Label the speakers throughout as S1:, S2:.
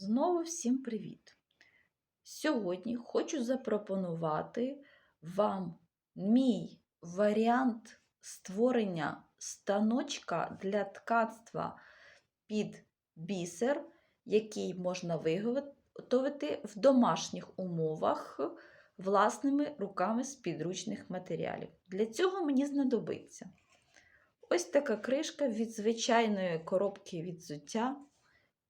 S1: Знову всім привіт! Сьогодні хочу запропонувати вам мій варіант створення станочка для ткацтва під бісер, який можна виготовити в домашніх умовах власними руками з підручних матеріалів. Для цього мені знадобиться ось така кришка від звичайної коробки від взуття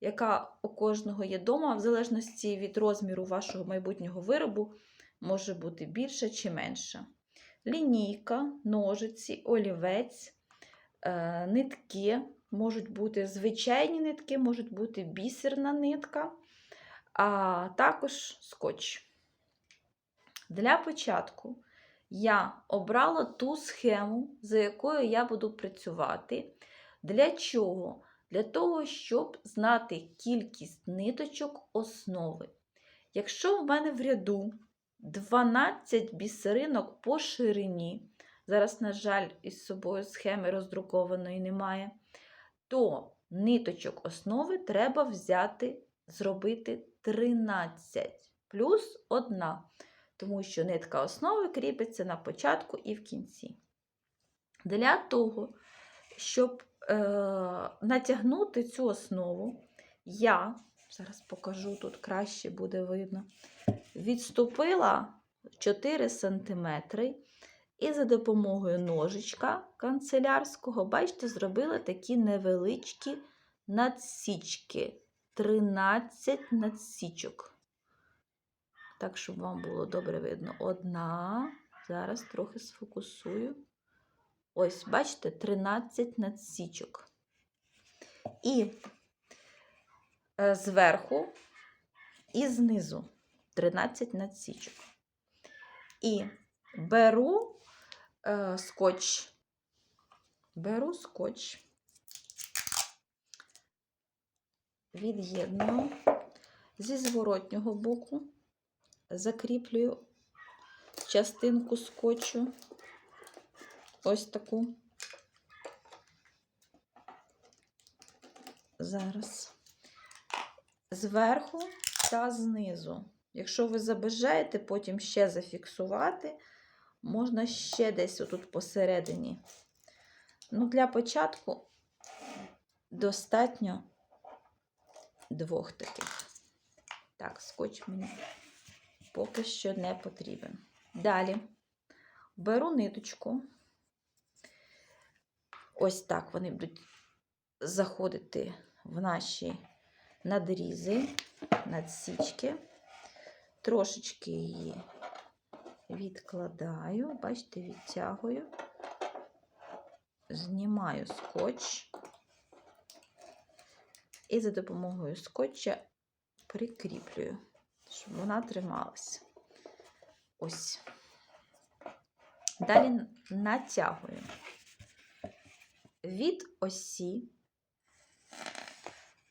S1: яка у кожного є вдома, в залежності від розміру вашого майбутнього виробу, може бути більша чи менша. Лінійка, ножиці, олівець, е, нитки, можуть бути звичайні нитки, можуть бути бісерна нитка, а також скотч. Для початку я обрала ту схему, за якою я буду працювати. Для чого? Для того, щоб знати кількість ниточок основи. Якщо в мене в ряду 12 бісеринок по ширині, зараз, на жаль, із собою схеми роздрукованої немає, то ниточок основи треба взяти, зробити 13 плюс 1, тому що нитка основи кріпиться на початку і в кінці. Для того, щоб натягнути цю основу, я, зараз покажу, тут краще буде видно, відступила 4 см і за допомогою ножичка канцелярського, бачите, зробила такі невеличкі надсічки. 13 надсічок. Так, щоб вам було добре видно. Одна, зараз трохи сфокусую. Ось, бачите, 13 надсічок. І е, зверху і знизу 13 надсічок. І беру е, скотч, беру скотч, від'єдную зі зворотнього боку, закріплюю частинку скотчу ось таку. Зараз зверху та знизу. Якщо ви забажаєте потім ще зафіксувати, можна ще десь отут посередині. Ну, для початку достатньо двох таких. Так, скотч мені поки що не потрібен. Далі беру ниточку. Ось так вони будуть заходити в наші надрізи, надсічки. Трошечки її відкладаю, бачите, відтягую, знімаю скотч і за допомогою скотча прикріплюю, щоб вона трималася. Ось. Далі натягую від осі,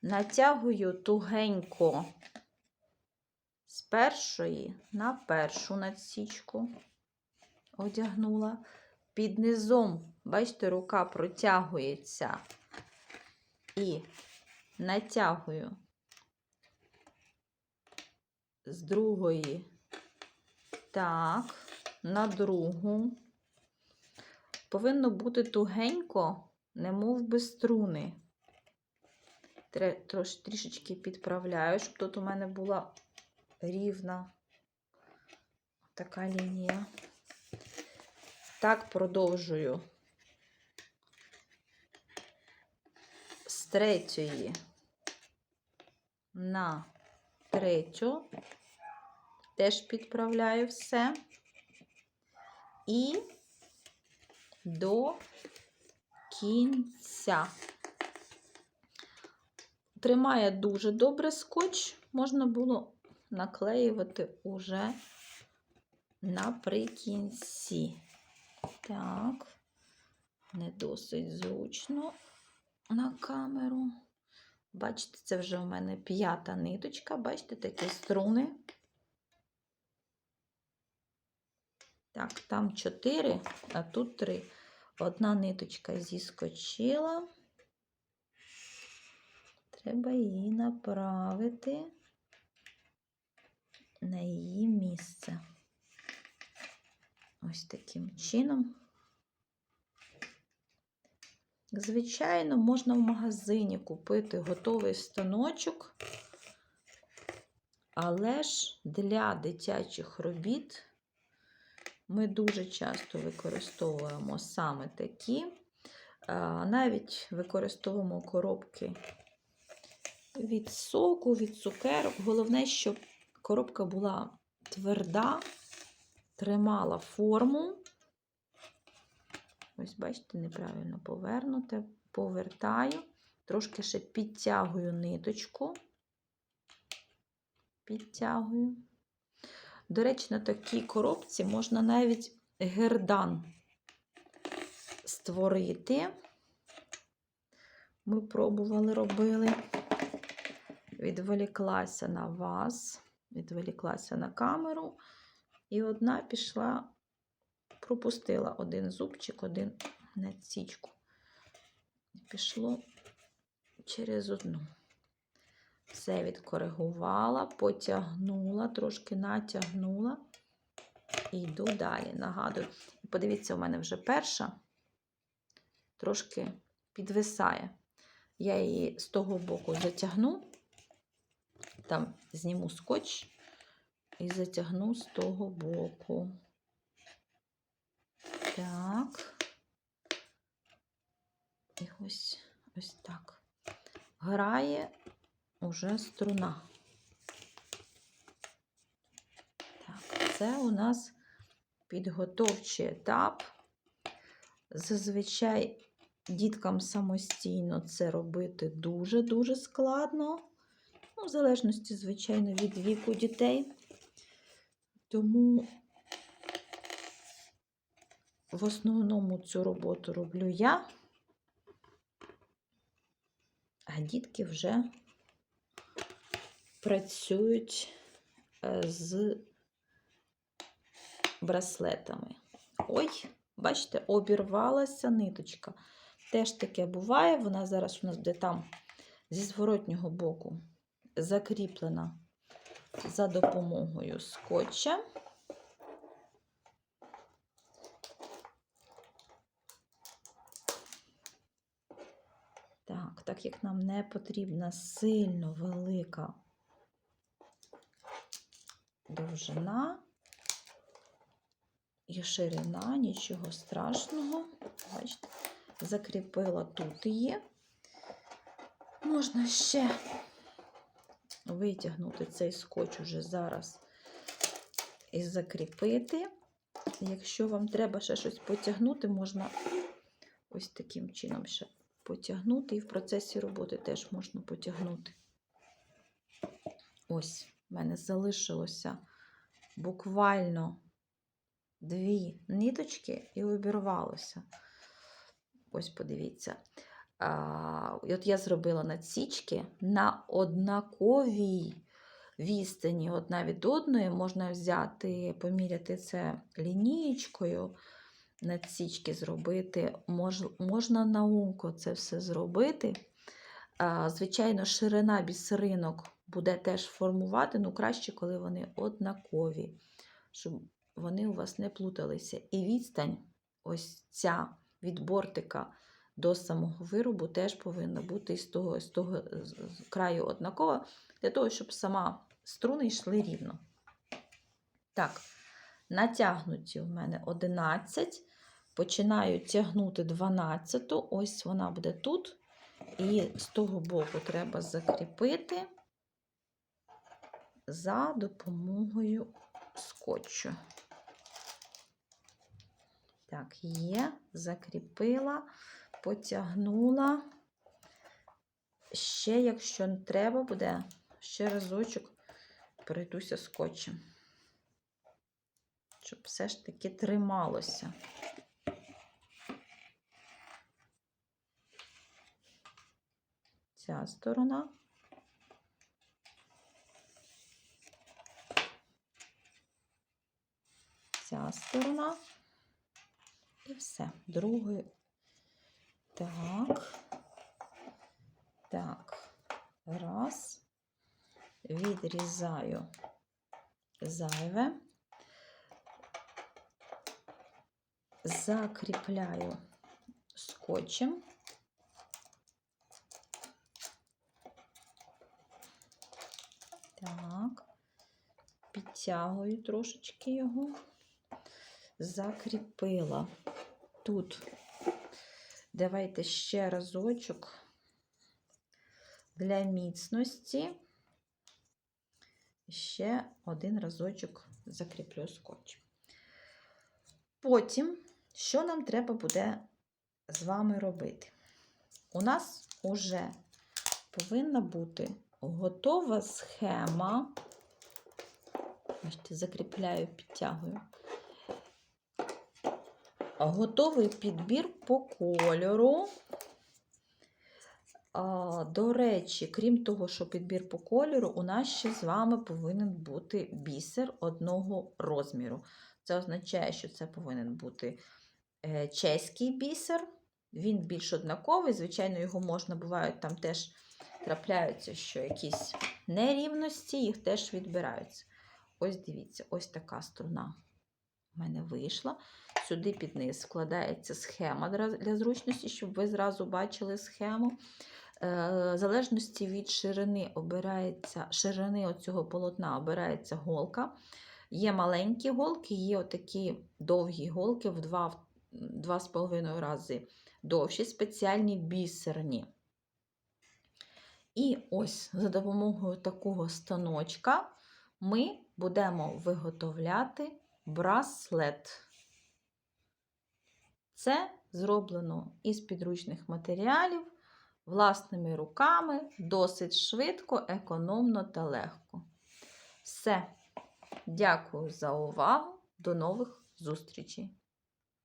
S1: натягую тугенько з першої на першу надсічку, одягнула. Під низом, бачите, рука протягується і натягую з другої, так, на другу. Повинно бути тугенько не мов би струни. Трош, трішечки підправляю, щоб тут у мене була рівна така лінія. Так продовжую з третьої на третю, теж підправляю все і до кінця. Тримає дуже добре скотч, можна було наклеювати уже наприкінці. Так, не досить зручно на камеру. Бачите, це вже у мене п'ята ниточка, бачите, такі струни. Так, там чотири, а тут три. Одна ниточка зіскочила. треба її направити на її місце. Ось таким чином. Звичайно, можна в магазині купити готовий станочок, але ж для дитячих робіт ми дуже часто використовуємо саме такі. Навіть використовуємо коробки від соку, від цукерок. Головне, щоб коробка була тверда, тримала форму. Ось, бачите, неправильно повернуте. Повертаю, трошки ще підтягую ниточку. Підтягую. До речі, на такій коробці можна навіть гердан створити. Ми пробували робили. Відволіклася на вас, відволіклася на камеру, і одна пішла, пропустила один зубчик, один націчку. Пішло через одну. Все відкоригувала, потягнула, трошки натягнула і йду далі. Нагадую, подивіться, у мене вже перша трошки підвисає. Я її з того боку затягну, там зніму скотч і затягну з того боку. Так. І ось ось так. Грає уже струна. Так, це у нас підготовчий етап. Зазвичай діткам самостійно це робити дуже-дуже складно. Ну, в залежності, звичайно, від віку дітей. Тому в основному цю роботу роблю я, а дітки вже працюють е, з браслетами. Ой, бачите, обірвалася ниточка. Теж таке буває, вона зараз у нас буде там зі зворотнього боку закріплена за допомогою скотча. Так, так як нам не потрібна сильно велика довжина і ширина, нічого страшного. Бачите, закріпила тут її. Можна ще витягнути цей скотч уже зараз і закріпити. Якщо вам треба ще щось потягнути, можна ось таким чином ще потягнути, і в процесі роботи теж можна потягнути. Ось, в мене залишилося буквально дві ниточки і обірвалося. Ось подивіться. А, От я зробила надсічки на однаковій відстані одна від одної. Можна взяти, поміряти це лінієчкою, надсічки зробити. Мож, можна на умко це все зробити. А, Звичайно, ширина бісеринок буде теж формувати, ну краще, коли вони однакові, щоб вони у вас не плуталися. І відстань, ось ця від бортика до самого виробу, теж повинна бути з того, з того з краю однакова, для того, щоб сама струни йшли рівно. Так, натягнуті у мене 11. Починаю тягнути 12, ось вона буде тут. І з того боку треба закріпити за допомогою скотчу. Так, є, закріпила, потягнула. Ще, якщо треба буде, ще разочок пройдуся скотчем, щоб все ж таки трималося. Ця сторона. Ця сторона. І все. Другою. Так. Так. Раз. Відрізаю зайве. Закріпляю скотчем. Так, підтягую трошечки його, закріпила. Тут давайте ще разочок для міцності. Ще один разочок закріплю скотч. Потім, що нам треба буде з вами робити? У нас вже повинна бути готова схема. Бачите, закріпляю, підтягую. Готовий підбір по кольору. До речі, крім того, що підбір по кольору, у нас ще з вами повинен бути бісер одного розміру. Це означає, що це повинен бути е, чеський бісер. Він більш однаковий. Звичайно, його можна бувають там теж трапляються, що якісь нерівності, їх теж відбираються. Ось дивіться, ось така струна в мене вийшла. Сюди під низ складається схема для зручності, щоб ви зразу бачили схему. Е, В залежності від ширини обирається, ширини оцього полотна обирається голка. Є маленькі голки, є отакі довгі голки в 2-2,5 рази довші, спеціальні бісерні. І ось за допомогою такого станочка ми будемо виготовляти браслет. Це зроблено із підручних матеріалів, власними руками, досить швидко, економно та легко. Все. Дякую за увагу. До нових зустрічей!